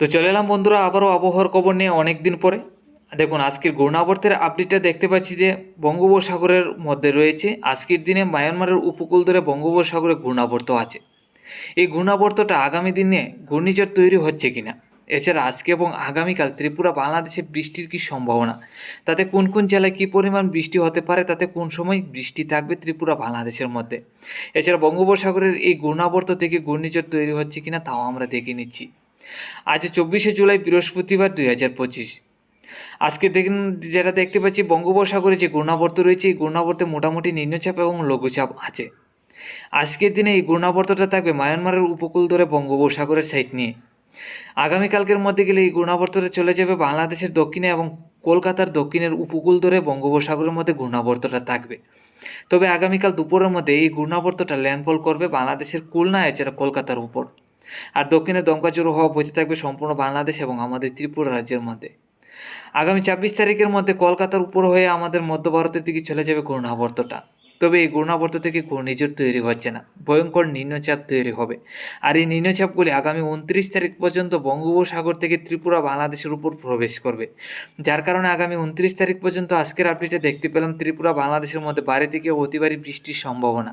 তো চলে এলাম বন্ধুরা, আবারও আবহাওয়ার খবর নিয়ে অনেক দিন পরে। দেখুন, আজকের ঘূর্ণাবর্তের আপডেটটা দেখতে পাচ্ছি যে বঙ্গোপসাগরের মধ্যে রয়েছে। আজকের দিনে মায়ানমারের উপকূল ধরে বঙ্গোপসাগরে ঘূর্ণাবর্ত আছে। এই ঘূর্ণাবর্তটা আগামী দিনে ঘূর্ণিঝড় তৈরি হচ্ছে কিনা? এছাড়া আজকে এবং আগামীকাল ত্রিপুরা, বাংলাদেশে বৃষ্টির কি সম্ভাবনা? তাতে কোন কোন জেলায় কী পরিমাণ বৃষ্টি হতে পারে? তাতে কোন সময় বৃষ্টি থাকবে ত্রিপুরা, বাংলাদেশের মধ্যে? এছাড়া বঙ্গোপসাগরের এই ঘূর্ণাবর্ত থেকে ঘূর্ণিঝড় তৈরি হচ্ছে কিনা, তাও আমরা দেখে নিচ্ছি। আজ চব্বিশে জুলাই বৃহস্পতিবার দুই হাজার পঁচিশ। আজকে দেখুন, যেটা দেখতে পাচ্ছি, বঙ্গোপসাগরে যে ঘূর্ণাবর্ত রয়েছে, এই ঘূর্ণাবর্তে মোটামুটি নিম্নচাপ এবং লঘুচাপ আছে। আজকের দিনে এই ঘূর্ণাবর্তটা থাকবে মায়ানমারের উপকূল ধরে বঙ্গোপসাগরের সাইড নিয়ে। আগামীকালকের মধ্যে গেলে এই ঘূর্ণাবর্তটা চলে যাবে বাংলাদেশের দক্ষিণে এবং কলকাতার দক্ষিণের উপকূল ধরে বঙ্গোপসাগরের মধ্যে ঘূর্ণাবর্তটা থাকবে। তবে আগামীকাল দুপুরের মধ্যে এই ঘূর্ণাবর্তটা ল্যান্ডফল করবে বাংলাদেশের খুলনা এছাড়া কলকাতার উপর। আর দক্ষিণে দমকাচুর হওয়া বইতে থাকবে সম্পূর্ণ বাংলাদেশ এবং আমাদের ত্রিপুরা রাজ্যের মধ্যে। আগামী ছাব্বিশ তারিখের মধ্যে কলকাতার উপর হয়ে আমাদের মধ্য ভারতের দিকে চলে যাবে ঘূর্ণাবর্তটা। তবে এই ঘূর্ণাবর্ত থেকে ঘূর্ণিঝড় তৈরি হচ্ছে না। ভয়ঙ্কর নিম্নচাপ তৈরি হবে। আর এই নিম্নচাপগুলি আগামী উনত্রিশ তারিখ পর্যন্ত বঙ্গোপসাগর থেকে ত্রিপুরা বাংলাদেশের উপর প্রবেশ করবে। যার কারণে আগামী উনত্রিশ তারিখ পর্যন্ত আজকের আপডেটে দেখতে পেলাম ত্রিপুরা বাংলাদেশের মধ্যে বাড়ি থেকে অতি ভারী বৃষ্টির সম্ভাবনা।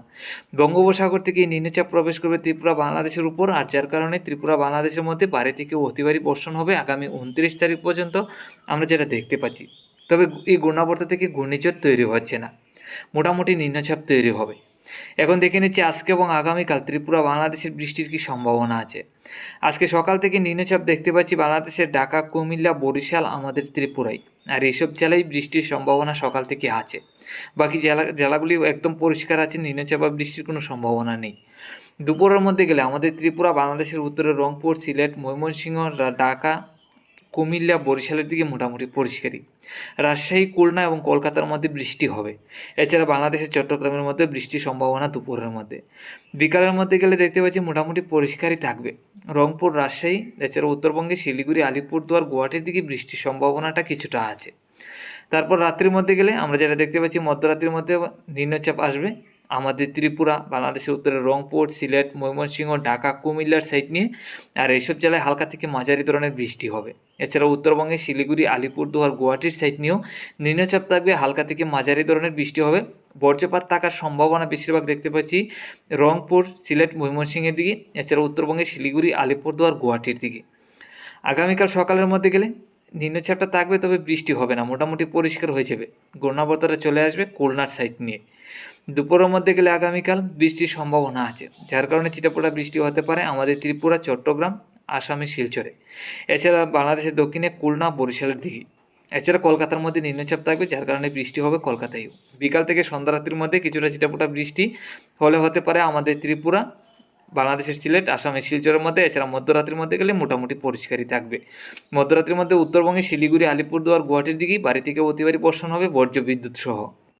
বঙ্গোপসাগর থেকে এই নিম্নচাপ প্রবেশ করবে ত্রিপুরা বাংলাদেশের উপর, আর যার কারণে ত্রিপুরা বাংলাদেশের মধ্যে বাড়ি থেকে অতি ভারী বর্ষণ হবে আগামী উনত্রিশ তারিখ পর্যন্ত আমরা যেটা দেখতে পাচ্ছি। তবে এই ঘূর্ণাবর্ত থেকে ঘূর্ণিঝড় তৈরি হচ্ছে না। মোটামুটি নিম্নচাপ তৈরি হবে। এখন দেখে নিচ্ছি আজকে এবং আগামীকাল ত্রিপুরা বাংলাদেশের বৃষ্টির কি সম্ভাবনা আছে। আজকে সকাল থেকে নিম্নচাপ দেখতে পাচ্ছি বাংলাদেশের ঢাকা, কুমিল্লা, বরিশাল আমাদের ত্রিপুরায় আর এইসব জেলায় বৃষ্টির সম্ভাবনা সকাল থেকে আছে। বাকি জেলা জেলাগুলি একদম পরিষ্কার আছে, নিম্নচাপ বা বৃষ্টির কোনো সম্ভাবনা নেই। দুপুরের মধ্যে গেলে আমাদের ত্রিপুরা, বাংলাদেশের উত্তরে রংপুর, সিলেট, ময়মনসিংহ ঢাকা কুমিল্লা বরিশালের দিকে মোটামুটি পরিষ্কারই। রাজশাহী, খুলনা এবং কলকাতার মধ্যে বৃষ্টি হবে। এছাড়া বাংলাদেশের চট্টগ্রামের মধ্যে বৃষ্টির সম্ভাবনা দুপুরের মধ্যে। বিকালের মধ্যে গেলে দেখতে পাচ্ছি মোটামুটি পরিষ্কারই থাকবে। রংপুর, রাজশাহী, এছাড়া উত্তরবঙ্গে শিলিগুড়ি, আলিপুরদুয়ার, গুয়াহাটির দিকে বৃষ্টির সম্ভাবনাটা কিছুটা আছে। তারপর রাত্রির মধ্যে গেলে আমরা যেটা দেখতে পাচ্ছি, মধ্যরাত্রির মধ্যে নিম্নচাপ আসবে। আমাদের ত্রিপুরা, বাংলাদেশের উত্তরে রংপুর, সিলেট, ময়মনসিংহ, ঢাকা, কুমিল্লার সাইড নিয়ে, আর এইসব জেলায় হালকা থেকে মাঝারি ধরনের বৃষ্টি হবে। এছাড়া উত্তরবঙ্গে শিলিগুড়ি, আলিপুরদুয়ার, গুয়াহাটির সাইড নিয়েও নিম্নচাপ থাকবে, হালকা থেকে মাঝারি ধরনের বৃষ্টি হবে। বজ্রপাত থাকার সম্ভাবনা বেশিরভাগ দেখতে পাচ্ছি রংপুর, সিলেট, ময়মনসিংহের দিকে এছাড়া উত্তরবঙ্গে শিলিগুড়ি, আলিপুরদুয়ার, গুয়াহাটির দিকে। আগামীকাল সকালের মধ্যে গেলে নিম্নচাপটা থাকবে, তবে বৃষ্টি হবে না। মোটামুটি পরিষ্কার হয়ে যাবে। ঘূর্ণাবর্তটা চলে আসবে খুলনার সাইড নিয়ে। দুপুরের মধ্যে গেলে আগামীকাল বৃষ্টির সম্ভাবনা আছে, যার কারণে চিটাপোটা বৃষ্টি হতে পারে আমাদের ত্রিপুরা, চট্টগ্রাম আসামের শিলচরে। এছাড়া বাংলাদেশের দক্ষিণে খুলনা, বরিশালের দিকে এছাড়া কলকাতার মধ্যে নিম্নচাপ থাকবে, যার কারণে বৃষ্টি হবে কলকাতায়ও। বিকাল থেকে সন্ধ্যা রাত্রির মধ্যে কিছুটা চিটাপোটা বৃষ্টি হলে হতে পারে আমাদের ত্রিপুরা বাংলাদেশের সিলেট আসামের শিলচরের মধ্যে, এছাড়া মধ্যরাত্রির মধ্যে গেলে মোটামুটি পরিষ্কারই থাকবে। মধ্যরাত্রির মধ্যে উত্তরবঙ্গে শিলিগুড়ি, আলিপুরদুয়ার, গুয়াহাটির দিকেই বাড়ি থেকে অতিবারী বর্ষণ হবে, বর্জ্য বিদ্যুৎ সহ।